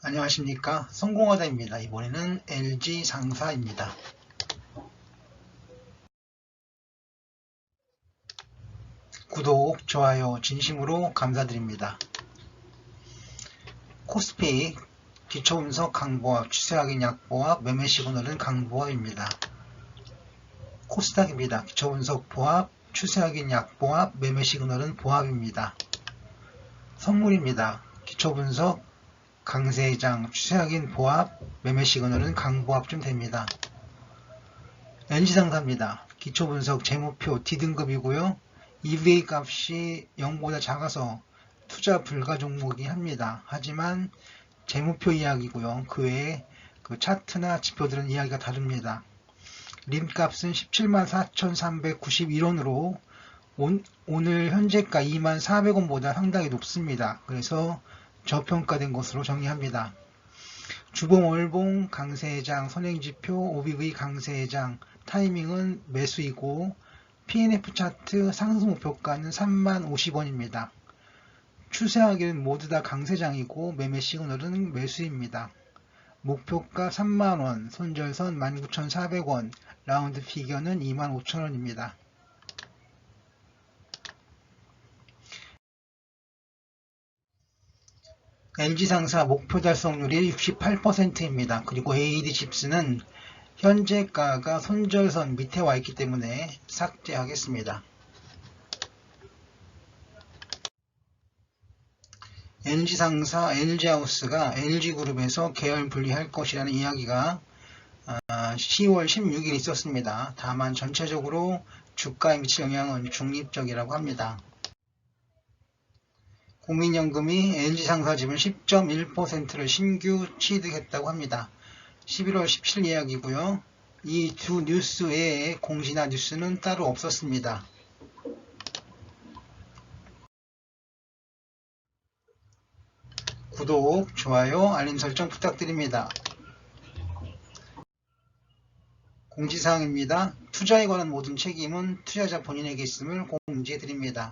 안녕하십니까 성공하다입니다. 이번에는 LG 상사입니다. 구독, 좋아요 진심으로 감사드립니다. 코스피 기초분석 강보합, 추세확인 약보합, 매매 시그널은 강보합입니다. 코스닥입니다. 기초분석 보합, 추세확인 약보합, 매매 시그널은 보합입니다. 선물입니다. 기초분석 강세장, 추세확인 보합, 매매 시그널은 강보합쯤 됩니다. NG상사입니다. 기초분석 재무표 D등급이고요. EVA 값이 0보다 작아서 투자 불가 종목이 합니다. 하지만 재무표 이야기고요. 그 외에 그 차트나 지표들은 이야기가 다릅니다. 림 값은 174,391원으로 오늘 현재가 24,400원보다 상당히 높습니다. 그래서 저평가된 것으로 정리합니다. 주봉 월봉 강세장 선행지표 OBV 강세장 타이밍은 매수이고 PNF 차트 상승 목표가는 3만 50원입니다. 추세하기는 모두 다 강세장이고 매매 시그널은 매수입니다. 목표가 3만원, 손절선 19,400원, 라운드 피겨는 25,000원입니다. LG상사 목표 달성률이 68%입니다. 그리고 AD 칩스는 현재가가 손절선 밑에 와 있기 때문에 삭제하겠습니다. LG상사 LG하우스가 LG그룹에서 계열 분리할 것이라는 이야기가 10월 16일 있었습니다. 다만 전체적으로 주가에 미칠 영향은 중립적이라고 합니다. 국민연금이 LG상사 지분 10.1%를 신규 취득했다고 합니다. 11월 17일 예약이고요. 이 두 뉴스 외에 공시나 뉴스는 따로 없었습니다. 구독, 좋아요, 알림 설정 부탁드립니다. 공지사항입니다. 투자에 관한 모든 책임은 투자자 본인에게 있음을 공지해 드립니다.